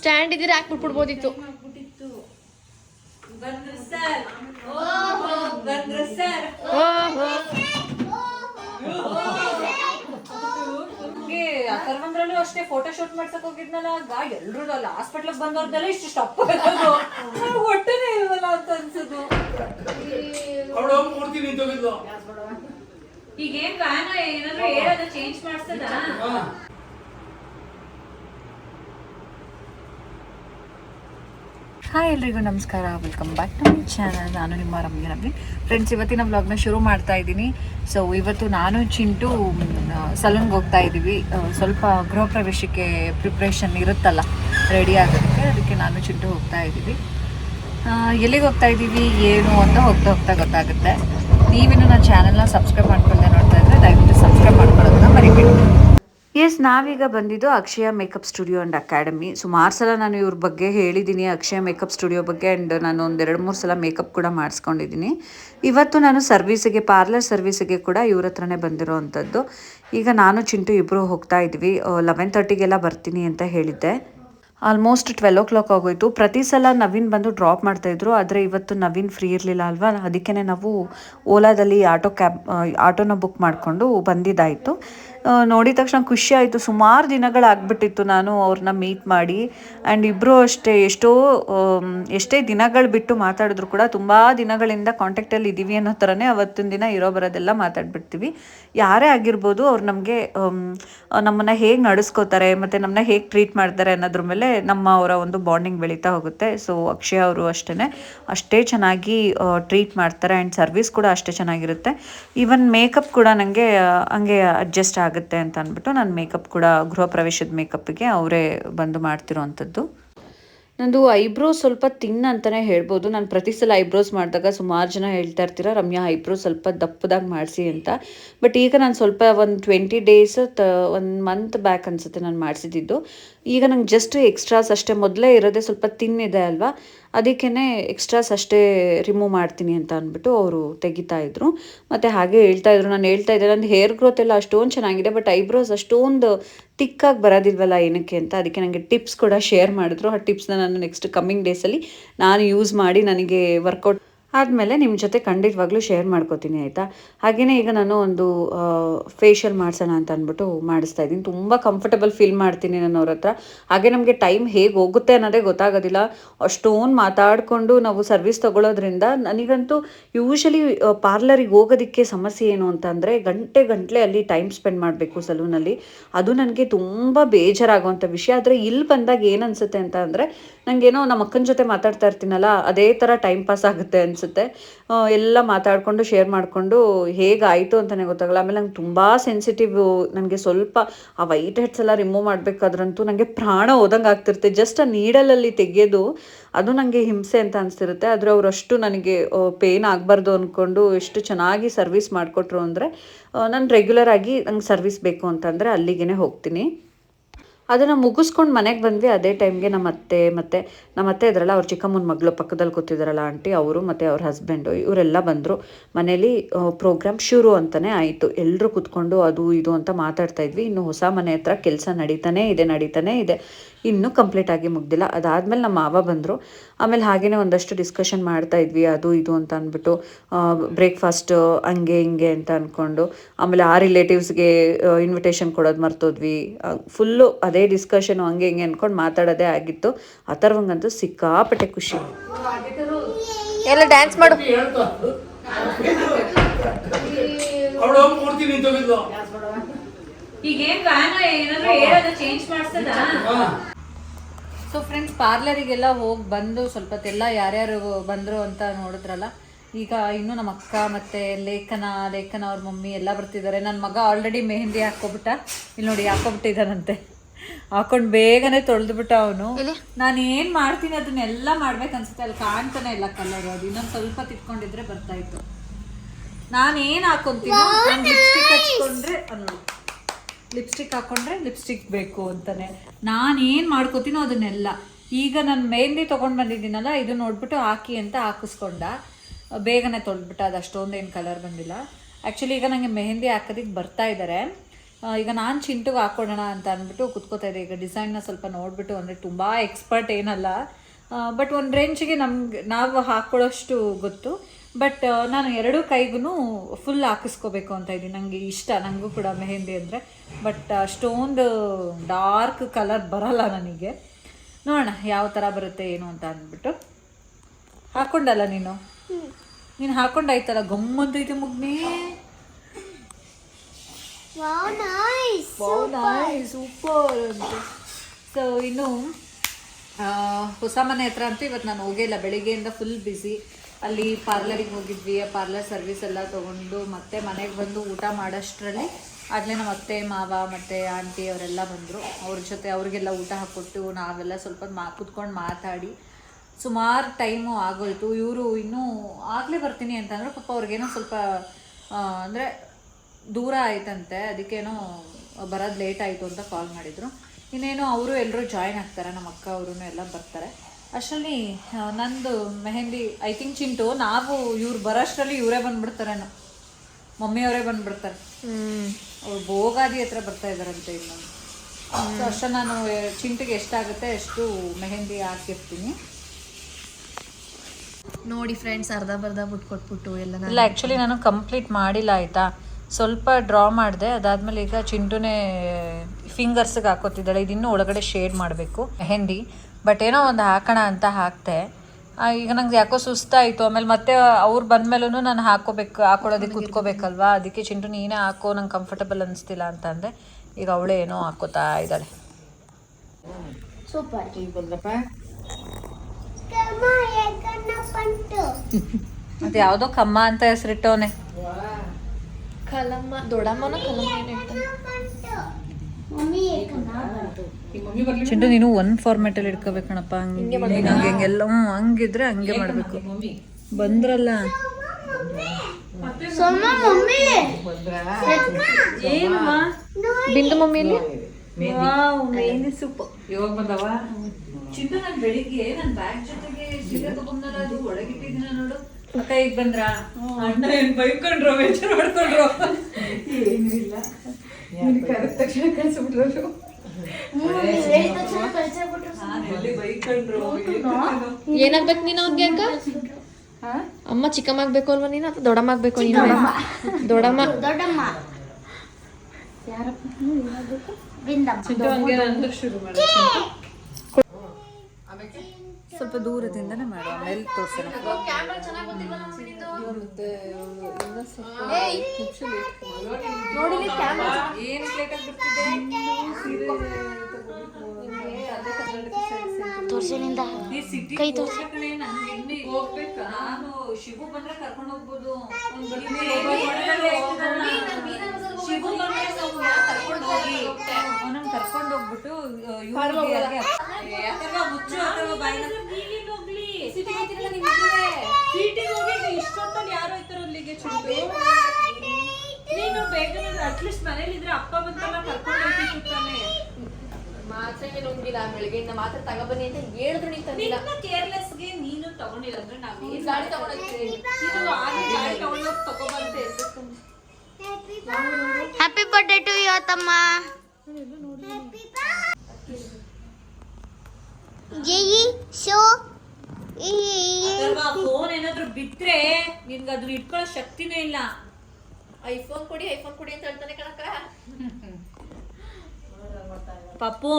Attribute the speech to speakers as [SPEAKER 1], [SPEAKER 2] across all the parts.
[SPEAKER 1] Stand ಇದ್ರೆ ಹಾಕ್ಬಿಟ್ಬಿಡ್ಬೋದಿತ್ತು.
[SPEAKER 2] ಅಥರ್ವಂದ್ರಲ್ಲೂ ಅಷ್ಟೇ photo shoot ಮಾಡ್ಸಕ್ ಹೋಗಿದ್ನಲ್ಲ. ಆಗ ಎಲ್ರು ಅಲ್ಲ ಹಾಸ್ಪಿಟ್ಲಿಗೆ ಬಂದವ್ರದ್ದೆಲ್ಲ ಇಷ್ಟು ಸ್ಟಪ್ ಹೊಟ್ಟೆನೇ ಇಲ್ವಲ್ಲ ಅಂತ ಅನ್ಸುದು.
[SPEAKER 3] ಅವಳು ಮೂರ್ತಿ ನಿಂತೋಗಿದ್ಲು
[SPEAKER 2] ಈಗ ಏನ್ ವ್ಯಾನ್ ಏನಾದ್ರು ಹೇಳೋದು ಚೇಂಜ್ ಮಾಡ್ಸದ? ಹಾಯ್ ಎಲ್ರಿಗೂ ನಮಸ್ಕಾರ. Welcome back to my channel ನಾನು ನಿಮ್ಮ ರಮ್ಯ ನವೀನ್ ಫ್ರೆಂಡ್ಸ್ ಇವತ್ತಿನ ವ್ಲಾಗ್ನ ಶುರು ಮಾಡ್ತಾ ಇದ್ದೀನಿ. ಸೊ ಇವತ್ತು ನಾನು ಚಿಂಟು ಸಲೂನ್ಗೆ ಹೋಗ್ತಾ ಇದ್ದೀವಿ. ಸ್ವಲ್ಪ ಗೃಹ ಪ್ರವೇಶಕ್ಕೆ ಪ್ರಿಪ್ರೇಷನ್ ಇರುತ್ತಲ್ಲ ರೆಡಿ ಆಗೋದಕ್ಕೆ, ಅದಕ್ಕೆ ನಾನು ಚಿಂಟು ಹೋಗ್ತಾ ಇದ್ದೀವಿ. ಎಲ್ಲಿಗೆ ಹೋಗ್ತಾ ಇದ್ದೀವಿ, ಏನು ಅಂತ ಹೋಗ್ತಾ ಹೋಗ್ತಾ ಗೊತ್ತಾಗುತ್ತೆ. ನೀವಿನ್ನು ನನ್ನ ಚಾನಲ್ನ ಸಬ್ಸ್ಕ್ರೈಬ್ ಮಾಡ್ಕೊಳ್ತೇನೆ ನೋಡ್ತಾ ಇದ್ರೆ ದಯವಿಟ್ಟು ಸಬ್ಸ್ಕ್ರೈಬ್ ಮಾಡ್ಕೊಳ್ಳೋದನ್ನ ಮರಿಬೇಡಿ. ಎಸ್, ನಾವೀಗ ಬಂದಿದ್ದು Akshaya makeup studio and academy. ಸುಮಾರು ಸಲ ನಾನು ಇವ್ರ ಬಗ್ಗೆ ಹೇಳಿದ್ದೀನಿ ಅಕ್ಷಯ ಮೇಕಪ್ ಸ್ಟುಡಿಯೋ ಬಗ್ಗೆ ಆ್ಯಂಡ್ ನಾನು ಒಂದು ಎರಡು ಮೂರು ಸಲ ಮೇಕಪ್ ಕೂಡ ಮಾಡಿಸ್ಕೊಂಡಿದ್ದೀನಿ ಇವತ್ತು ನಾನು ಸರ್ವಿಸಿಗೆ, ಪಾರ್ಲರ್ ಸರ್ವಿಸಿಗೆ ಕೂಡ ಇವ್ರ ಹತ್ರನೇ ಬಂದಿರೋ ಅಂಥದ್ದು ಈಗ ನಾನು, ಚಿಂಟು ಇಬ್ಬರು ಹೋಗ್ತಾ ಇದ್ವಿ. ಲೆವೆನ್ ತರ್ಟಿಗೆಲ್ಲ ಬರ್ತೀನಿ ಅಂತ ಹೇಳಿದ್ದೆ. ಆಲ್ಮೋಸ್ಟ್ ಟ್ವೆಲ್ ಓ ಕ್ಲಾಕ್ ಆಗೋಯ್ತು. ಪ್ರತಿ ಸಲ ನವೀನ್ ಬಂದು ಡ್ರಾಪ್ ಮಾಡ್ತಾಯಿದ್ರು ಆದರೆ ಇವತ್ತು ನವೀನ್ ಫ್ರೀ ಇರಲಿಲ್ಲ ಅಲ್ವಾ? ಅದಕ್ಕೆ ನಾವು ಓಲಾದಲ್ಲಿ ಆಟೋ ಕ್ಯಾಬ್ ಆಟೋನ ಬುಕ್ ಮಾಡಿಕೊಂಡು ಬಂದಿದ್ದಾಯಿತು. ನೋಡಿದ ತಕ್ಷಣ ಖುಷಿ ಆಯಿತು. ಸುಮಾರು ದಿನಗಳಾಗ್ಬಿಟ್ಟಿತ್ತು ನಾನು ಅವ್ರನ್ನ ಮೀಟ್ ಮಾಡಿ. ಆ್ಯಂಡ್ ಇಬ್ಬರು ಅಷ್ಟೇ ಎಷ್ಟೋ ಎಷ್ಟೇ ದಿನಗಳು ಬಿಟ್ಟು ಮಾತಾಡಿದ್ರು ಕೂಡ ತುಂಬ ದಿನಗಳಿಂದ ಕಾಂಟ್ಯಾಕ್ಟಲ್ಲಿ ಇದ್ದೀವಿ ಅನ್ನೋ ಥರನೇ ಅವತ್ತಿನ ದಿನ ಇರೋ ಬರೋದೆಲ್ಲ ಮಾತಾಡ್ಬಿಡ್ತೀವಿ. ಯಾರೇ ಆಗಿರ್ಬೋದು ಅವ್ರು ನಮಗೆ ನಮ್ಮನ್ನು ಹೇಗೆ ನಡೆಸ್ಕೋತಾರೆ, ಮತ್ತು ನಮ್ಮನ್ನ ಹೇಗೆ ಟ್ರೀಟ್ ಮಾಡ್ತಾರೆ ಅನ್ನೋದ್ರ ಮೇಲೆ ನಮ್ಮ ಅವರ ಒಂದು ಬಾಂಡಿಂಗ್ ಬೆಳೀತಾ ಹೋಗುತ್ತೆ. ಸೊ ಅಕ್ಷಯ್ ಅವರು ಅಷ್ಟೇ ಅಷ್ಟೇ ಚೆನ್ನಾಗಿ ಟ್ರೀಟ್ ಮಾಡ್ತಾರೆ. ಆ್ಯಂಡ್ ಸರ್ವಿಸ್ ಕೂಡ ಅಷ್ಟೇ ಚೆನ್ನಾಗಿರುತ್ತೆ. ಈವನ್ ಮೇಕಪ್ ಕೂಡ ನನಗೆ ಹಂಗೆ ಅಡ್ಜಸ್ಟ್ ಆಗುತ್ತೆ ಅಂತ ಅಂದ್ಬಿಟ್ಟು ನಾನು ಮೇಕಪ್ ಕೂಡ ಗೃಹ ಪ್ರವೇಶದ ಮೇಕಪ್ಪಿಗೆ ಅವರೇ ಬಂದು ಮಾಡ್ತಿರೋ ಅಂಥದ್ದು ನಂದು ಐಬ್ರೋ ಸ್ವಲ್ಪ ತಿನ್ ಅಂತಲೇ ಹೇಳ್ಬೋದು. ನಾನು ಪ್ರತಿ ಸಲ ಐಬ್ರೋಸ್ ಮಾಡಿದಾಗ ಸುಮಾರು ಜನ ಹೇಳ್ತಾ ಇರ್ತೀರ, ರಮ್ಯಾ ಐಬ್ರೋ ಸ್ವಲ್ಪ ದಪ್ಪದಾಗಿ ಮಾಡಿಸಿ ಅಂತ. ಬಟ್ ಈಗ ನಾನು ಸ್ವಲ್ಪ ಒಂದು ಟ್ವೆಂಟಿ ಡೇಸ್ ತ, ಒಂದು ಮಂತ್ ಬ್ಯಾಕ್ ಅನಿಸುತ್ತೆ ನಾನು ಮಾಡಿಸಿದ್ದು. ಈಗ ನಂಗೆ ಜಸ್ಟ್ ಎಕ್ಸ್ಟ್ರಾಸ್ ಅಷ್ಟೇ ಮೊದಲೇ ಇರೋದೇ ಸ್ವಲ್ಪ ತಿನ್ ಇದೆ ಅಲ್ವಾ? ಅದಕ್ಕೇ ಎಕ್ಸ್ಟ್ರಾಸ್ ಅಷ್ಟೇ ರಿಮೂವ್ ಮಾಡ್ತೀನಿ ಅಂತ ಅಂದ್ಬಿಟ್ಟು ಅವರು ತೆಗಿತಾ ಇದ್ರು. ಮತ್ತು ಹಾಗೆ ಹೇಳ್ತಾ ಇದ್ರು. ನಾನು ಹೇಳ್ತಾ ಇದ್ದೆ ನನ್ನ ಹೇರ್ ಗ್ರೋತ್ ಎಲ್ಲ ಅಷ್ಟೊಂದು ಚೆನ್ನಾಗಿದೆ ಬಟ್ ಐಬ್ರೋಸ್ ಅಷ್ಟೊಂದು ತಿಕ್ಕಾಗಿ ಬರೋದಿಲ್ವಲ್ಲ ಏನಕ್ಕೆ ಅಂತ ಅದಕ್ಕೆ ನನಗೆ ಟಿಪ್ಸ್ ಕೂಡ ಶೇರ್ ಮಾಡಿದ್ರು. ಆ ಟಿಪ್ಸ್ನ ನಾನು ನೆಕ್ಸ್ಟ್ ಕಮ್ಮಿಂಗ್ ಡೇಸಲ್ಲಿ ನಾನು ಯೂಸ್ ಮಾಡಿ ನನಗೆ ವರ್ಕೌಟ್ ಆದಮೇಲೆ ನಿಮ್ಮ ಜೊತೆ ಖಂಡಿತವಾಗ್ಲೂ ಶೇರ್ ಮಾಡ್ಕೋತೀನಿ, ಆಯಿತಾ? ಹಾಗೆಯೇ ಈಗ ನಾನು ಒಂದು ಫೇಶಿಯಲ್ ಮಾಡಿಸೋಣ ಅಂತ ಅಂದ್ಬಿಟ್ಟು ಮಾಡಿಸ್ತಾ ಇದ್ದೀನಿ. ತುಂಬ ಕಂಫರ್ಟಬಲ್ ಫೀಲ್ ಮಾಡ್ತೀನಿ ನಾನು ಅವ್ರ ಹತ್ರ. ಹಾಗೆ ನಮಗೆ ಟೈಮ್ ಹೇಗೆ ಹೋಗುತ್ತೆ ಅನ್ನೋದೇ ಗೊತ್ತಾಗೋದಿಲ್ಲ. ಅಷ್ಟೊಂದು ಮಾತಾಡಿಕೊಂಡು ನಾವು ಸರ್ವಿಸ್ ತಗೊಳ್ಳೋದ್ರಿಂದ ನನಗಂತೂ ಯೂಶಲಿ ಪಾರ್ಲರಿಗೆ ಹೋಗೋದಕ್ಕೆ ಸಮಸ್ಯೆ ಏನು ಅಂತಂದರೆ ಗಂಟೆ ಗಂಟಲೆ ಅಲ್ಲಿ ಟೈಮ್ ಸ್ಪೆಂಡ್ ಮಾಡಬೇಕು ಸಲೂನಲ್ಲಿ ಅದು ನನಗೆ ತುಂಬ ಬೇಜಾರಾಗುವಂಥ ವಿಷಯ. ಆದರೆ ಇಲ್ಲಿ ಬಂದಾಗ ಏನು ಅನಿಸುತ್ತೆ ಅಂತ ಅಂದರೆ ನನಗೇನೋ ನಮ್ಮ ಅಕ್ಕನ ಜೊತೆ ಮಾತಾಡ್ತಾ ಇರ್ತೀನಲ್ಲ, ಅದೇ ಥರ ಟೈಮ್ ಪಾಸ್ ಆಗುತ್ತೆ ಅನಿಸುತ್ತೆ. ಎಲ್ಲ ಮಾತಾಡಿಕೊಂಡು ಶೇರ್ ಮಾಡಿಕೊಂಡು ಹೇಗಾಯಿತು ಅಂತಲೇ ಗೊತ್ತಾಗಲ್ಲ. ಆಮೇಲೆ ನಂಗೆ ತುಂಬ ಸೆನ್ಸಿಟಿವ್ ನನಗೆ ಸ್ವಲ್ಪ ಆ ವೈಟ್ ಹೆಡ್ಸ್ ಎಲ್ಲ ರಿಮೂವ್ ಮಾಡಬೇಕಾದ್ರಂತೂ ನನಗೆ ಪ್ರಾಣ ಹೋದಂಗೆ ಆಗ್ತಿರುತ್ತೆ. ಜಸ್ಟ್ ಆ ನೀಡಲಲ್ಲಿ ತೆಗೆಯೋದು ಅದು ನನಗೆ ಹಿಂಸೆ ಅಂತ ಅನಿಸ್ತಿರುತ್ತೆ. ಆದರೆ ಅವರು ಅಷ್ಟು ನನಗೆ ಪೇನ್ ಆಗಬಾರ್ದು ಅಂದ್ಕೊಂಡು ಎಷ್ಟು ಚೆನ್ನಾಗಿ ಸರ್ವಿಸ್ ಮಾಡಿಕೊಟ್ರು ಅಂದರೆ ನಾನು ರೆಗ್ಯುಲರ್ ಆಗಿ ನಂಗೆ ಸರ್ವಿಸ್ ಬೇಕು ಅಂತಂದರೆ ಅಲ್ಲಿಗೆ ಹೋಗ್ತೀನಿ. ಅದನ್ನು ಮುಗಿಸ್ಕೊಂಡು ಮನೆಗೆ ಬಂದ್ವಿ. ಅದೇ ಟೈಮ್ಗೆ ನಮ್ಮ ಅತ್ತೆ ಮತ್ತು ನಮ್ಮ ಅತ್ತೆ ಇದ್ರಲ್ಲ, ಅವ್ರ ಚಿಕ್ಕಮ್ಮನ ಮಗಳು ಪಕ್ಕದಲ್ಲಿ ಕೂತಿದ್ರಲ್ಲ ಆಂಟಿ, ಅವರು ಮತ್ತು ಅವ್ರ ಹಸ್ಬೆಂಡು, ಇವರೆಲ್ಲ ಬಂದರು. ಮನೇಲಿ ಪ್ರೋಗ್ರಾಮ್ ಶುರು ಅಂತಲೇ ಆಯಿತು. ಎಲ್ಲರೂ ಕೂತ್ಕೊಂಡು ಅದು ಇದು ಅಂತ ಮಾತಾಡ್ತಾ ಇದ್ವಿ. ಇನ್ನು ಹೊಸ ಮನೆ ಹತ್ರ ಕೆಲಸ ನಡೀತಾನೇ ಇದೆ ನಡೀತಾನೇ ಇದೆ. ಇನ್ನೂ ಕಂಪ್ಲೀಟ್ ಆಗಿ ಮುಗ್ದಿಲ್ಲ. ಅದಾದಮೇಲೆ ನಮ್ಮ ಮಾವ ಬಂದರು. ಆಮೇಲೆ ಹಾಗೇ ಒಂದಷ್ಟು ಡಿಸ್ಕಷನ್ ಮಾಡ್ತಾ ಇದ್ವಿ ಅದು ಇದು ಅಂತ ಅಂದ್ಬಿಟ್ಟು ಬ್ರೇಕ್ಫಾಸ್ಟ್ ಹಂಗೆ ಹಿಂಗೆ ಅಂತ ಅಂದ್ಕೊಂಡು ಆಮೇಲೆ ಆ ರಿಲೇಟಿವ್ಸ್ಗೆ ಇನ್ವಿಟೇಷನ್ ಕೊಡೋದು ಮರ್ತೋದ್ವಿ. ಫುಲ್ಲು ಅದೇ ಡಿಸ್ಕಷನ್ ಹಂಗೆ ಹಿಂಗೆ ಅಂದ್ಕೊಂಡು ಮಾತಾಡೋದೇ ಆಗಿತ್ತು. ಆ ಥರವಂಗಂತೂ ಸಿಕ್ಕಾಪಟ್ಟೆ ಖುಷಿ.
[SPEAKER 1] ಎಲ್ಲ ಡ್ಯಾನ್ಸ್ ಮಾಡು
[SPEAKER 3] ಹೇಳ್ತಾ ಅವಳು ಮೂರ್ತಿ ನಿಂತೋಗಿದ್ಲು
[SPEAKER 2] ಈಗ ಏನ್ ವ್ಯಾನ್ ಏನಾದ್ರು ಹೇಳೋದು ಚೇಂಜ್ ಮಾಡ್ಸದ? ಸೊ ಫ್ರೆಂಡ್ಸ್ ಪಾರ್ಲರಿಗೆಲ್ಲ ಹೋಗಿ ಬಂದು ಸ್ವಲ್ಪ ಎಲ್ಲ ಯಾರ್ಯಾರು ಬಂದರು ಅಂತ ನೋಡಿದ್ರಲ್ಲ ಈಗ ಇನ್ನು ನಮ್ಮ ಅಕ್ಕ ಮತ್ತೆ ಲೇಖನ ಲೇಖನ ಅವ್ರ ಮಮ್ಮಿ ಎಲ್ಲ ಬರ್ತಿದ್ದಾರೆ. ನನ್ನ ಮಗ ಆಲ್ರೆಡಿ ಮೆಹಂದಿ ಹಾಕೋಬಿಟ್ಟ ಇಲ್ಲಿ ನೋಡಿ ಹಾಕೋಬಿಟ್ಟಿದ್ದಾನಂತೆ ಹಾಕೊಂಡು ಬೇಗನೆ ತೊಳೆದ್ಬಿಟ್ಟ ಅವನು. ನಾನು ಏನು ಮಾಡ್ತೀನಿ ಅದನ್ನೆಲ್ಲ ಮಾಡ್ಬೇಕು ಅನ್ಸುತ್ತೆ. ಅಲ್ಲಿ ಕಾಣ್ತಾನೆ ಇಲ್ಲ ಕಲರ್ ಅದು ಇನ್ನೊಂದು ಸ್ವಲ್ಪ ತಿಟ್ಕೊಂಡಿದ್ರೆ ಬರ್ತಾಯಿತ್ತು ನಾನು ಏನು ಲಿಪ್ಸ್ಟಿಕ್ ಹಚ್ಕೊಂಡ್ರೆ ಅನ್ನೋದು ಲಿಪ್ಸ್ಟಿಕ್ ಹಾಕೊಂಡ್ರೆ ಲಿಪ್ಸ್ಟಿಕ್ ಬೇಕು ನಾನು ಏನು ಮಾಡ್ಕೋತೀನೋ ಅದನ್ನೆಲ್ಲ. ಈಗ ನಾನು ಮೆಹಂದಿ ತೊಗೊಂಡು ಬಂದಿದ್ದೀನಲ್ಲ, ಇದು ನೋಡ್ಬಿಟ್ಟು ಹಾಕಿ ಅಂತ ಹಾಕಿಸ್ಕೊಂಡ. ಬೇಗನೆ ತೊಳೆದ್ಬಿಟ್ಟ, ಅದು ಅಷ್ಟೊಂದೇನು ಕಲರ್ ಬಂದಿಲ್ಲ. ಆ್ಯಕ್ಚುಲಿ ಈಗ ನನಗೆ ಮೆಹಂದಿ ಹಾಕೋದಕ್ಕೆ ಬರ್ತಾ ಇದ್ದಾರೆ ಈಗ ನಾನು ಚಿಂಟುಗೆ ಹಾಕೊಳ್ಳೋಣ ಅಂತ ಅಂದ್ಬಿಟ್ಟು ಕುತ್ಕೋತಾ ಇದ್ದೆ. ಈಗ ಡಿಸೈನ್ನ ಸ್ವಲ್ಪ ನೋಡಿಬಿಟ್ಟು, ಅಂದರೆ ತುಂಬ ಎಕ್ಸ್ಪರ್ಟ್ ಏನಲ್ಲ. ಬಟ್ ಒಂದು ರೇಂಜಿಗೆ ನಮ್ಗೆ, ನಾವು ಹಾಕ್ಕೊಳ್ಳೋಷ್ಟು ಗೊತ್ತು. ಬಟ್ ನಾನು ಎರಡೂ ಕೈಗೂ ಫುಲ್ ಹಾಕಿಸ್ಕೋಬೇಕು ಅಂತ ಇದ್ದೀನಿ. ನನಗೆ ಇಷ್ಟ. ನನಗೂ ಕೂಡ ಮೆಹಂದಿ ಅಂದರೆ. ಬಟ್ ಅಷ್ಟೊಂದು ಡಾರ್ಕ್ ಕಲರ್ ಬರಲ್ಲ ನನಗೆ. ನೋಡೋಣ ಯಾವ ಥರ ಬರುತ್ತೆ ಏನು ಅಂತ ಅಂದ್ಬಿಟ್ಟು. ಹಾಕ್ಕೊಂಡಲ್ಲ ನೀನು? ನೀನು ಹಾಕೊಂಡಾಯ್ತಲ್ಲ ಗಮ್ಮಂತೈತೆ ಮುಗ್ನಿ. ಸೂಪರ್ ಅಂತ. ಸೊ ಇನ್ನು ಹೊಸ ಮನೆ ಹತ್ರ ಅಂತೂ ಇವತ್ತು ನಾನು ಹೋಗೇ ಇಲ್ಲ. ಬೆಳಿಗ್ಗೆಯಿಂದ ಫುಲ್ ಬ್ಯುಸಿ ಅಲ್ಲಿ ಪಾರ್ಲರಿಗೆ ಹೋಗಿದ್ವಿ ಪಾರ್ಲರ್ ಸರ್ವಿಸ್ ಎಲ್ಲ ತೊಗೊಂಡು ಮತ್ತೆ ಮನೆಗೆ ಬಂದು ಊಟ ಮಾಡೋಷ್ಟರಲ್ಲಿ ಆಗಲೇ ನಮ್ಮ ಅತ್ತೆ, ಮಾವ ಮತ್ತು ಆಂಟಿ ಅವರೆಲ್ಲ ಬಂದರು. ಅವ್ರ ಜೊತೆ ಅವ್ರಿಗೆಲ್ಲ ಊಟ ಹಾಕ್ಕೊಟ್ಟು ನಾವೆಲ್ಲ ಸ್ವಲ್ಪ ಮಾ, ಕುತ್ಕೊಂಡು ಮಾತಾಡಿ ಸುಮಾರು ಟೈಮು ಆಗೋಯ್ತು. ಇವರು ಇನ್ನೂ ಆಗಲೇ ಬರ್ತೀನಿ ಅಂತಂದ್ರೆ ಪಾಪ ಅವ್ರಿಗೇನೋ ಸ್ವಲ್ಪ ಅಂದರೆ ದೂರ ಆಯ್ತಂತೆ. ಅದಕ್ಕೇನೋ ಬರೋದು ಲೇಟ್ ಆಯಿತು ಅಂತ ಕಾಲ್ ಮಾಡಿದರು. ಇನ್ನೇನು ಅವರು ಎಲ್ಲರೂ ಜಾಯ್ನ್ ಆಗ್ತಾರೆ ನಮ್ಮ ಅಕ್ಕ ಅವರು ಎಲ್ಲ ಬರ್ತಾರೆ. ಅಷ್ಟರಲ್ಲಿ ಆ, ನಂದು ಮೆಹಂದಿ ಐ ಥಿಂಕ್ ಚಿಂಟು ನಾವು ಇವ್ರು ಬರೋಷ್ಟರಲ್ಲಿ ಇವರೇ ಬಂದ್ಬಿಡ್ತಾರೇನೋ. ಮಮ್ಮಿಯವರೇ ಬಂದ್ಬಿಡ್ತಾರೆ. ಅವ್ರು ಭೋಗಾದಿ ಹತ್ರ ಬರ್ತಾ ಇದ್ದಾರಂತೆ ಇನ್ನೊಂದು ಸೊ ಅಷ್ಟೇ ನಾನು ಚಿಂಟಿಗೆ ಎಷ್ಟಾಗುತ್ತೆ ಅಷ್ಟು ಮೆಹಂದಿ ಹಾಕಿರ್ತೀನಿ
[SPEAKER 1] ನೋಡಿ ಫ್ರೆಂಡ್ಸ್ ಅರ್ಧ ಬರ್ಧ ಬಿಟ್ಕೊಟ್ಬಿಟ್ಟು ಎಲ್ಲ
[SPEAKER 2] ಇಲ್ಲ ಆ್ಯಕ್ಚುಲಿ ನಾನು ಕಂಪ್ಲೀಟ್ ಮಾಡಿಲ್ಲ ಆಯಿತಾ? ಸ್ವಲ್ಪ ಡ್ರಾ ಮಾಡಿದೆ ಅದಾದಮೇಲೆ ಈಗ ಚಿಂಟುನೇ ಫಿಂಗರ್ಸ್ಗೆ ಹಾಕೋತಿದ್ದಾಳೆ. ಇದಿನ್ನೂ ಒಳಗಡೆ ಶೇಡ್ ಮಾಡಬೇಕು ಮೆಹಂದಿ. ಬಟ್ ಏನೋ ಒಂದು ಹಾಕೋಣ ಅಂತ ಹಾಕ್ತೆ ಈಗ ನಂಗೆ ಯಾಕೋ ಸುಸ್ತಾಯಿತು. ಆಮೇಲೆ ಮತ್ತೆ ಅವ್ರು ಬಂದ್ಮೇಲೂ ನಾನು ಹಾಕೋಬೇಕು ಹಾಕೊಳ್ಳೋದಕ್ಕೆ ಕುತ್ಕೋಬೇಕಲ್ವಾ? ಅದಕ್ಕೆ ಚಿಂಟು ನೀನೇ ಹಾಕೋ ನಂಗೆ ಕಂಫರ್ಟಬಲ್ ಅನಿಸ್ತಿಲ್ಲ ಅಂತ ಅಂದೆ ಈಗ ಅವಳೇ ಏನೋ ಹಾಕೋತಾ ಇದ್ದಾಳೆ. ಅದು ಯಾವುದೋ ಕಮ್ಮ ಅಂತ ಹೆಸರಿಟ್ಟವನೇ.
[SPEAKER 1] ಕಲಮ್ಮ ದೊಡ್ಡಮ್ಮನ ಕಲಮ್ಮ
[SPEAKER 2] ಚಿಂಟು ನೀನು ಒನ್ ಫಾರ್ಮ್ಯಾಟಲ್ಲಿ ಇಟ್ಕೋಬೇಕಣಪ್ಪ. ಹಂಗೆ ಹಂಗೆ ಹಿಂಗೆಲ್ಲ ಹ್ಞೂ ಹಂಗಿದ್ರೆ ಹಂಗೆ ಮಾಡಬೇಕು. ಬಂದ್ರಲ್ಲ?
[SPEAKER 1] ಬಿಂದು ಮಮ್ಮಿಲಿ
[SPEAKER 2] ಮೆಹಂದಿ ಸೂಪ್. ಇವಾಗ ಬಂದವ? ಚಿಂಟು ನಾನು ಬೆಳಿಗ್ಗೆ ನನ್ನ ಬ್ಯಾಗ್ ಜೊತೆಗೆ ಸೀರೆ ತಗೊಂಡಲ್ಲ ಅದು ಒಳಗಿಟ್ಟಿದ್ದೀನ ನೋಡು. ಅಕ್ಕ ಈಗ ಬಂದ್ರ? ಅಣ್ಣ ಏನ್ ಬೈಕೊಂಡ್ರು ಬೇಜಾರು ಮಾಡ್ಕೊಂಡ್ರು? ಏನು ಇಲ್ಲ ನೀನ್ ಕರೆದ ತಕ್ಷಣ ಕಳ್ಸಿಬಿಟ್ರು
[SPEAKER 1] ಏನಾಗ್ಬೇಕು ನೀನು ಅವ್ರಿಗೆ ಅಕ್ಕ? ಅಮ್ಮ ಚಿಕ್ಕಮ್ಮ ಆಗ್ಬೇಕು ಅಲ್ವಾ ನೀನು? ಅಥವಾ ದೊಡ್ಡಮ್ಮ ಆಗ್ಬೇಕು ನೀನು ದೊಡ್ಡಮ್ಮ.
[SPEAKER 2] ದೊಡ್ಡಮ್ಮ. ಯಾರಪ್ಪ? ಶುರು ಮಾಡಿ. ಸ್ವಲ್ಪ ದೂರದಿಂದನೇ ಮಾಡುವ ಮೇಲೆ ತೋರಿಸೋಣ. ಏನು ಕೈ ತೋರ್ಸಿ. ಹೋಗ್ಬೇಕು. ನಾನು ಶಿವು ಬಂದ್ರೆ ಕರ್ಕೊಂಡು ಹೋಗ್ಬೋದು. ಕರ್ಕೊಂಡು ಹೋಗಿ ಅವನನ್ನ ಕರ್ಕೊಂಡು ಹೋಗ್ಬಿಟ್ಟು ಇವ್ರಿಗೆ ಯಾಕಂದ್ರೆ ಮುಚ್ಚು ಅಥವಾ ಬಾಯಿನ ಸಿಟಿಗೆ ಹೋಗಿ ಇಷ್ಟೊತ್ತಲ್ಲಿ ಯಾರು ಹೋಯ್ತಾರೋ ಅಲ್ಲಿಗೆ ಚಿಂಟು ನೀನು ಬೇಗ ಅಟ್ಲೀಸ್ಟ್ ಮನೇಲಿ ಇದ್ರೆ ಅಪ್ಪ ಬಂತಲ್ಲ ಕರ್ಕೊಂಡು ಹೋಗ್ತಿತ್ತು ತಾನೆ
[SPEAKER 1] ಮಾತ್ರೆಗೆ ನುಂಗಿಲ್ಲ ಬೆಳಗ್ಗೆಯಿಂದ ಮಾತ್ರೆ ತಗೊಬನ್ನಿ ಅಂತ ಹೇಳಿದ್ರು ನೀನು ತಂದಿಲ್ಲ.
[SPEAKER 2] ಕೇರ್ಲೆಸ್ಗೆ ನೀನು ತಗೊಂಡಿಲ್ಲ ಅಂದ್ರೆ ನಾವು
[SPEAKER 1] ಗಾಡಿ ತಗೊಂಡೋಗ್ತೀನಿ
[SPEAKER 2] ಇದು ಆಗಿ ಗಾಡಿ ತಗೊಂಡೋಗಿ ತಗೊಬಂತ
[SPEAKER 4] ಹ್ಯಾಪಿ ಬರ್ಡೇ ಟು ಯು ತಮ್ಮ. ಜಯಿ ಶೋ
[SPEAKER 2] ಫೋನ್ ಏನಾದ್ರು ಬಿಟ್ರೆ ನಿನ್ಗೆ ಅದ್ರ ಇಟ್ಕೊಳ್ಳೋ ಶಕ್ತಿನೇ ಇಲ್ಲ.
[SPEAKER 1] ಐಫೋನ್ ಕೊಡಿ ಐಫೋನ್ ಕೊಡಿ ಅಂತ ಹೇಳ್ತಾನೆ ಕಣಕ್ಕ.
[SPEAKER 2] ಪಪ್ಪು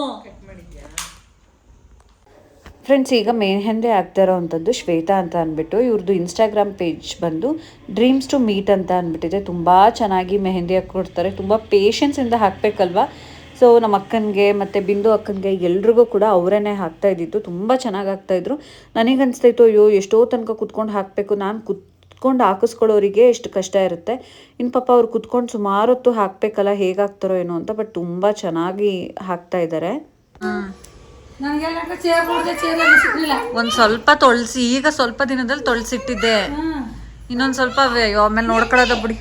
[SPEAKER 5] ಫ್ರೆಂಡ್ಸ್ ಈಗ ಮೆಹೆಂದಿ ಆಗ್ತಾ ಇರೋವಂಥದ್ದು ಶ್ವೇತಾ ಅಂತ ಅಂದ್ಬಿಟ್ಟು ಇವ್ರದ್ದು ಇನ್ಸ್ಟಾಗ್ರಾಮ್ ಪೇಜ್ ಬಂದು ಡ್ರೀಮ್ಸ್ ಟು ಮೀಟ್ ಅಂತ ಅಂದ್ಬಿಟ್ಟಿದೆ. ತುಂಬ ಚೆನ್ನಾಗಿ ಮೆಹೆಂದಿ ಹಾಕ್ಕೊಡ್ತಾರೆ. ತುಂಬ ಪೇಷನ್ಸಿಂದ ಹಾಕಬೇಕಲ್ವಾ? ಸೊ ನಮ್ಮ ಅಕ್ಕನಿಗೆ ಮತ್ತು ಬಿಂದು ಅಕ್ಕನಿಗೆ ಎಲ್ರಿಗೂ ಕೂಡ ಅವರೇ ಹಾಕ್ತಾ ಇದ್ದಿದ್ದು. ತುಂಬ ಚೆನ್ನಾಗಿ ಹಾಕ್ತಾಯಿದ್ರು ನನಗೆ ಅನಿಸ್ತಾಯಿತ್ತು, ಅಯ್ಯೋ, ಎಷ್ಟೋ ತನಕ ಕುತ್ಕೊಂಡು ಹಾಕಬೇಕು. ನಾನು ಕುತ್ಕೊಂಡು ಹಾಕಿಸ್ಕೊಳ್ಳೋರಿಗೆ ಎಷ್ಟು ಕಷ್ಟ ಇರುತ್ತೆ. ಇನ್ನು ಪಾಪ ಅವ್ರು ಕುತ್ಕೊಂಡು ಸುಮಾರು ಹೊತ್ತು ಹಾಕಬೇಕಲ್ಲ, ಹೇಗೆ ಹಾಕ್ತಾರೋ ಏನೋ ಅಂತ ಬಟ್ ತುಂಬ ಚೆನ್ನಾಗಿ ಹಾಕ್ತಾ ಇದ್ದಾರೆ
[SPEAKER 2] ಒಂದ್ ಸ್ವಲ್ಪ ತೊಳ್ಸಿ ಈಗ ಸ್ವಲ್ಪ ದಿನದಲ್ಲಿ ತೊಳ್ಸಿಟ್ಟಿದ್ದೆ. ಇನ್ನೊಂದು ಸ್ವಲ್ಪ ಆಮೇಲೆ ನೋಡ್ಕೊಳ್ಳೋದ ಬಿಡಿ.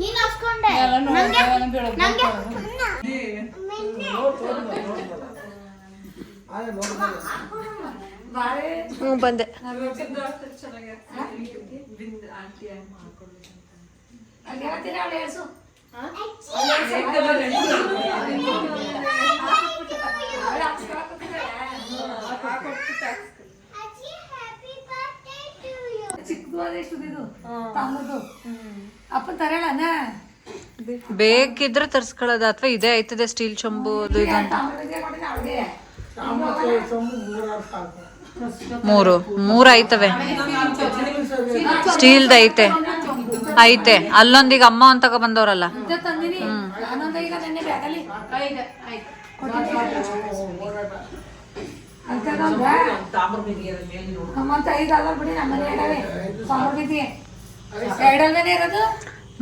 [SPEAKER 4] ನೀನು ಹಾಸ್ಕೊಂಡೆ
[SPEAKER 2] ಬೇಕಿದ್ರೆ ತರ್ಸ್ಕೊಳ್ಳೋದು ಅಥವಾ ಇದೇ ಆಯ್ತದೆ ಸ್ಟೀಲ್ ಚಂಬು ಅದು ಇದು ಅಂತ? ಮೂರು. ಮೂರು ಆಯ್ತವೆ. ಸ್ಟೀಲ್ದು ಐತೆ. ಐತೆ. ಅಲ್ಲೊಂದೀಗ ಅಮ್ಮ ಅಂತ ಬಂದವ್ರಲ್ಲ.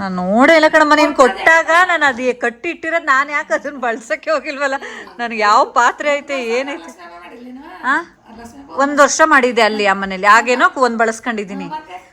[SPEAKER 2] ನಾನು ನೋಡೇ ಇಲ್ಲ ಕಣ ಮನೇನ್ ಕೊಟ್ಟಾಗ ನಾನು ಅದು ಕಟ್ಟಿ ಇಟ್ಟಿರೋದ್ ನಾನು ಯಾಕೆ ಅದನ್ನ ಬಳಸಕ್ಕೆ ಹೋಗಿಲ್ವಲ್ಲ? ನನಗೆ ಯಾವ ಪಾತ್ರೆ ಐತೆ ಏನೈತೆ? ಹ ಒಂದು ವರ್ಷ ಮಾಡಿದೆ ಅಲ್ಲಿ ಆ ಮನೇಲಿ ಆಗೇನೋ ಒಂದು ಬಳಸ್ಕೊಂಡಿದ್ದೀನಿ.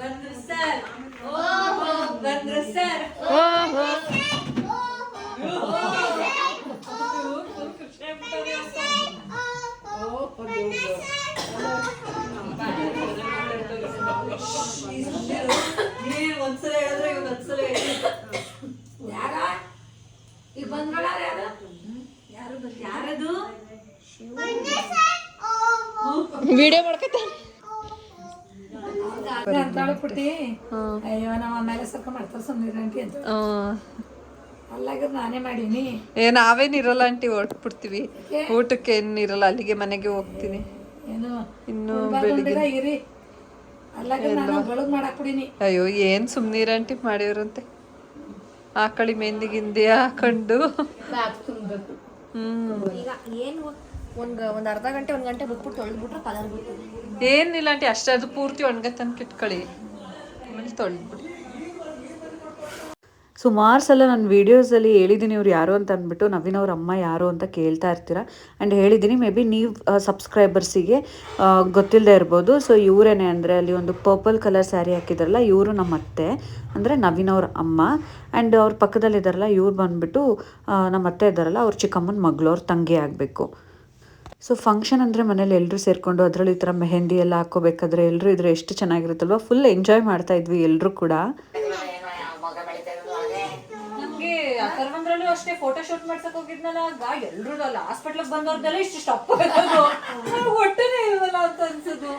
[SPEAKER 4] ನಿನ್ ಮೇಲಿದ್ದ ಸಂಗೀತ
[SPEAKER 1] ಸ್ಟ್ಯಾಂಡ್ ಇದ್ರೆ ಹಾಕ್ಬಿಟ್ಬಿಡ್ಬೋದಿತ್ತು ಓಹೋ ವಿಡಿಯೋ ಮಾಡ್ಕೊತಾನೆ
[SPEAKER 6] ಅಯ್ಯೋ ನಮ್ಮ ಆಮೇಲೆ ಸ್ವಲ್ಪ ಮಾಡ್ತಾರೆ ಸುಮ್ಮನೆ ಅಂತ. ಅಲ್ಲಾಗ ನಾನೇ ಮಾಡೀನಿ.
[SPEAKER 2] ಏ ನಾವೇನಿರಲ್ಲ ಆಂಟಿ ಹೊರಟ್ಬಿಡ್ತೀವಿ. ಊಟಕ್ಕೆ ಏನಿರಲ್ಲ ಅಲ್ಲಿಗೆ ಮನೆಗೆ ಹೋಗ್ತೀನಿ.
[SPEAKER 6] ಏನು?
[SPEAKER 2] ಇನ್ನು
[SPEAKER 6] ಇರಿ. ಅಲ್ಲಾಗ ನಾನು ಬೆಳಗ್ ಮಾಡಾಕ್ ಬಿಡೀನಿ
[SPEAKER 2] ಅಯ್ಯೋ ಏನ್ ಸುಮ್ನೀರ ಆಂಟಿ ಮಾಡಿವ್ರಂತೆ. ಆಕಳಿ ಮೆಹಂದಿ ಗಿಂದಿ ಹಾಕೊಂಡು ಹ್ಮ್.
[SPEAKER 1] ಈಗ ಏನು ಒಂದು ಒಂದು ಅರ್ಧ ಗಂಟೆ ಒಂದು ಗಂಟೆ ಬಿಟ್ಬಿಟ್ಟು ತೊಳೆದ್ಬಿಟ್ರೆ ಕಲರ್
[SPEAKER 2] ಏನಿಲ್ಲ ಆಂಟಿ ಅಷ್ಟೇ ಅದು ಪೂರ್ತಿ ಒಣಗ ತನಕ ಇಟ್ಕೊಳ್ಳಿ. ಆಮೇಲೆ ತೊಳೆದ್ಬಿಡಿ.
[SPEAKER 5] ಸುಮಾರು ಸಲ ನಾನು ವೀಡಿಯೋಸಲ್ಲಿ ಹೇಳಿದ್ದೀನಿ ಇವ್ರು ಯಾರು ಅಂತ ಅಂದ್ಬಿಟ್ಟು ನವೀನ್ ಅವ್ರ ಅಮ್ಮ ಯಾರು ಅಂತ ಕೇಳ್ತಾ ಇರ್ತೀರ? ಆ್ಯಂಡ್ ಹೇಳಿದ್ದೀನಿ ಮೇ ಬಿ ನೀವು ಸಬ್ಸ್ಕ್ರೈಬರ್ಸಿಗೆ ಗೊತ್ತಿಲ್ಲದೆ ಇರ್ಬೋದು. ಸೊ ಇವರೇನೆ ಅಂದರೆ ಅಲ್ಲಿ ಒಂದು ಪರ್ಪಲ್ ಕಲರ್ ಸ್ಯಾರಿ ಹಾಕಿದಾರಲ್ಲ ಇವರು ನಮ್ಮ ಅತ್ತೆ ಅಂದರೆ ನವೀನ್ ಅವ್ರ ಅಮ್ಮ. ಆ್ಯಂಡ್ ಅವ್ರ ಪಕ್ಕದಲ್ಲಿದ್ದಾರಲ್ಲ ಇವ್ರು ಬಂದ್ಬಿಟ್ಟು ನಮ್ಮ ಅತ್ತೆ ಇದ್ದಾರಲ್ಲ ಅವ್ರ ಚಿಕ್ಕಮ್ಮನ ಮಗಳು ಅವ್ರ ತಂಗಿ ಆಗಬೇಕು. ಸೊ ಫಂಕ್ಷನ್ ಅಂದರೆ ಮನೇಲಿ ಎಲ್ಲರೂ ಸೇರಿಕೊಂಡು ಅದರಲ್ಲಿ ಈ ಥರ ಮೆಹಂದಿ ಎಲ್ಲ ಹಾಕೋಬೇಕಾದ್ರೆ ಎಲ್ಲರೂ ಇದ್ರೆ ಎಷ್ಟು ಚೆನ್ನಾಗಿರುತ್ತಲ್ವ? ಫುಲ್ ಎಂಜಾಯ್ ಮಾಡ್ತಾ ಇದ್ವಿ ಎಲ್ಲರೂ ಕೂಡ.
[SPEAKER 2] ನಮ್ಗೆ ಅಥರ್ವಂದ್ರಲ್ಲೂ ಅಷ್ಟೇ ಫೋಟೋ ಶೂಟ್ ಮಾಡ್ಸಕ್ ಹೋಗಿದ್ನಲ್ಲ ಆಗ ಎಲ್ರು ಅಲ್ಲ ಹಾಸ್ಪಿಟ್ಲ್ ಬಂದವ್ರದ್ದೆಲ್ಲ ಇಷ್ಟು ಸ್ಟಪ್ ಹೊಟ್ಟೆನೇ ಇಲ್ವಲ್ಲ ಅಂತ ಅನ್ಸುದು.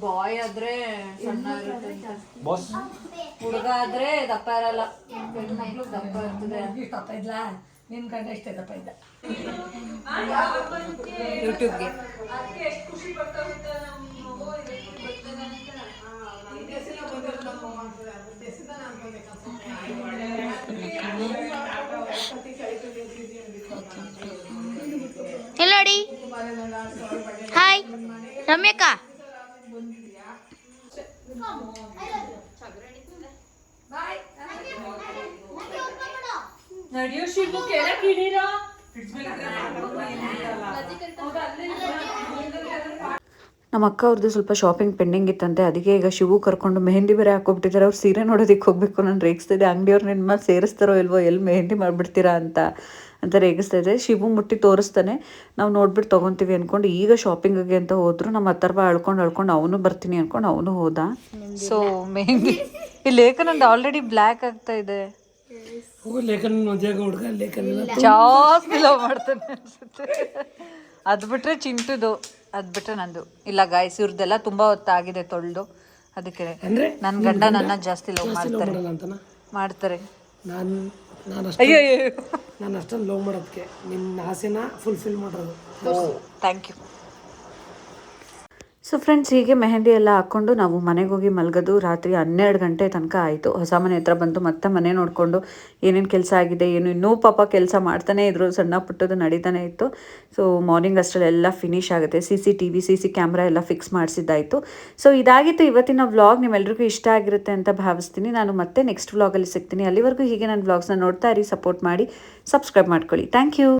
[SPEAKER 2] ಬಾಯ್ ಆದ್ರೆ ಸಣ್ಣ ಇರುತ್ತೆ ಹುಡುಗ ಆದ್ರೆ ದಪ್ಪ ಇರಲ್ಲ. ಹೆಣ್ಮಕ್ಳು ದಪ್ಪ ಇರ್ತದೆ.
[SPEAKER 6] ದಪ್ಪ ಇದ್ಲ? ನಿನ್ ಕಂಡ ಇಷ್ಟೇ ದಪ್ಪ ಇದ್ದ
[SPEAKER 2] ಯೂಟ್ಯೂಬ್ಗೆ.
[SPEAKER 4] ಎಲ್ಲೋಡಿ ಹಾಯ್ ರಮ್ಯಕ್ಕ.
[SPEAKER 2] ನಡೆಯೋ ಕೆಳಕ್ ಇಳಿರ
[SPEAKER 5] ನಮ್ಮ ಅಕ್ಕ ಅವ್ರದ್ದು ಸ್ವಲ್ಪ ಶಾಪಿಂಗ್ ಪೆಂಡಿಂಗ್ ಇತ್ತಂತೆ ಅದಕ್ಕೆ ಈಗ ಶಿವು ಕರ್ಕೊಂಡು ಮೆಹಂದಿ ಬೇರೆ ಹಾಕೊಬಿಟ್ಟಿದ್ದಾರೆ ಅವ್ರು ಸೀರೆ ನೋಡೋದಕ್ಕೆ ಹೋಗ್ಬೇಕು ನಾನು ರೇಗಿಸ್ತಿದ್ದೆ. ಅಂಗಡಿಯವ್ರು ನಿಮ್ಮ ಸೇರಿಸ್ತಾರೋ ಇಲ್ವೋ ಎಲ್ಲಿ ಮೆಹಂದಿ ಮಾಡಿಬಿಡ್ತೀರಾ ಅಂತ ಅಂತ ರೇಗಿಸ್ತಾ ಇದ್ದೆ. ಶಿವು ಮುಟ್ಟಿ ತೋರಿಸ್ತಾನೆ. ನಾವು ನೋಡ್ಬಿಟ್ಟು ತೊಗೊತೀವಿ ಅಂದ್ಕೊಂಡು ಈಗ ಶಾಪಿಂಗಿಗೆ ಅಂತ ಹೋದ್ರು ನಮ್ಮ ಹತ್ತರ್ವ ಅಳ್ಕೊಂಡು ಅಳ್ಕೊಂಡು ಅವನು ಬರ್ತೀನಿ ಅಂದ್ಕೊಂಡು ಅವನು ಹೋದ.
[SPEAKER 2] ಸೊ ಮೆಹಂದಿ ಈ ಲೇಖನಂದು ಆಲ್ರೆಡಿ ಬ್ಲ್ಯಾಕ್ ಆಗ್ತಾ ಇದೆ.
[SPEAKER 3] ಲೇಖನ ಹುಡುಗ ಲೇಖನ
[SPEAKER 2] ಜಾಸ್ತಿ ಲವ್ ಮಾಡ್ತಾನೆ ಅನ್ಸುತ್ತೆ. ಅದ್ಬಿಟ್ರೆ ಚಿಂಟುದು ಅದು ಬಿಟ್ರೆ ನಂದು. ಇಲ್ಲ ಗಾಯ್ಸ್ ಇವ್ರದ್ದೆಲ್ಲ ತುಂಬಾ ಹೊತ್ತಾಗಿದೆ ತೊಳ್ದು. ಅದಕ್ಕೆ ನನ್ನ ಗಂಡ ನನ್ನ ಜಾಸ್ತಿ ಲವ್ ಮಾಡ್ತಾರೆ. ಮಾಡ್ತಾರೆ.
[SPEAKER 3] ನಾನು ನಾನು
[SPEAKER 2] ಅಯ್ಯೋ
[SPEAKER 3] ನಾನು ಅಷ್ಟೊಂದು ಲವ್ ಮಾಡೋದಕ್ಕೆ ನಿನ್ನ ಆಸೆನ ಫುಲ್ಫಿಲ್ ಮಾಡೋದು
[SPEAKER 2] ಥ್ಯಾಂಕ್ ಯು ಸೊ ಫ್ರೆಂಡ್ಸ್ ಹೀಗೆ ಮೆಹಂದಿ ಎಲ್ಲ ಹಾಕ್ಕೊಂಡು ನಾವು ಮನೆಗೆ ಹೋಗಿ ಮಲಗೋದು ರಾತ್ರಿ ಹನ್ನೆರಡು ಗಂಟೆ ತನಕ ಆಯಿತು. ಹೊಸ ಮನೆ ಹತ್ರ ಬಂದು ಮತ್ತೆ ಮನೆ ನೋಡಿಕೊಂಡು ಏನೇನು ಕೆಲಸ ಆಗಿದೆ, ಏನು ಇನ್ನೂ ಪಾಪ ಕೆಲಸ ಮಾಡ್ತಾನೆ ಇದ್ರು, ಸಣ್ಣ ಪುಟ್ಟದು ನಡೀತಾನೆ ಇತ್ತು. ಸೊ ಮಾರ್ನಿಂಗ್ ಅಷ್ಟರಲ್ಲೆಲ್ಲ ಫಿನಿಶ್ ಆಗುತ್ತೆ. C C T V C C camera ಎಲ್ಲ ಫಿಕ್ಸ್ ಮಾಡಿಸಿದ್ದಾಯಿತು. ಸೊ ಇದಾಗಿತ್ತು ಇವತ್ತಿನ ವ್ಲಾಗ್ ನಿಮ್ಮೆಲ್ರಿಗೂ ಇಷ್ಟ ಆಗಿರುತ್ತೆ ಅಂತ ಭಾವಿಸ್ತೀನಿ. ನಾನು ಮತ್ತೆ ನೆಕ್ಸ್ಟ್ ವ್ಲಾಗಲ್ಲಿ ಸಿಗ್ತೀನಿ. ಅಲ್ಲಿವರೆಗೂ ಹೀಗೆ ನನ್ನ ವ್ಲಾಗ್ಸ್ನ ನೋಡ್ತಾ ಇರಿ ಸಪೋರ್ಟ್ ಮಾಡಿ ಸಬ್ಸ್ಕ್ರೈಬ್ ಮಾಡ್ಕೊಳ್ಳಿ. Thank you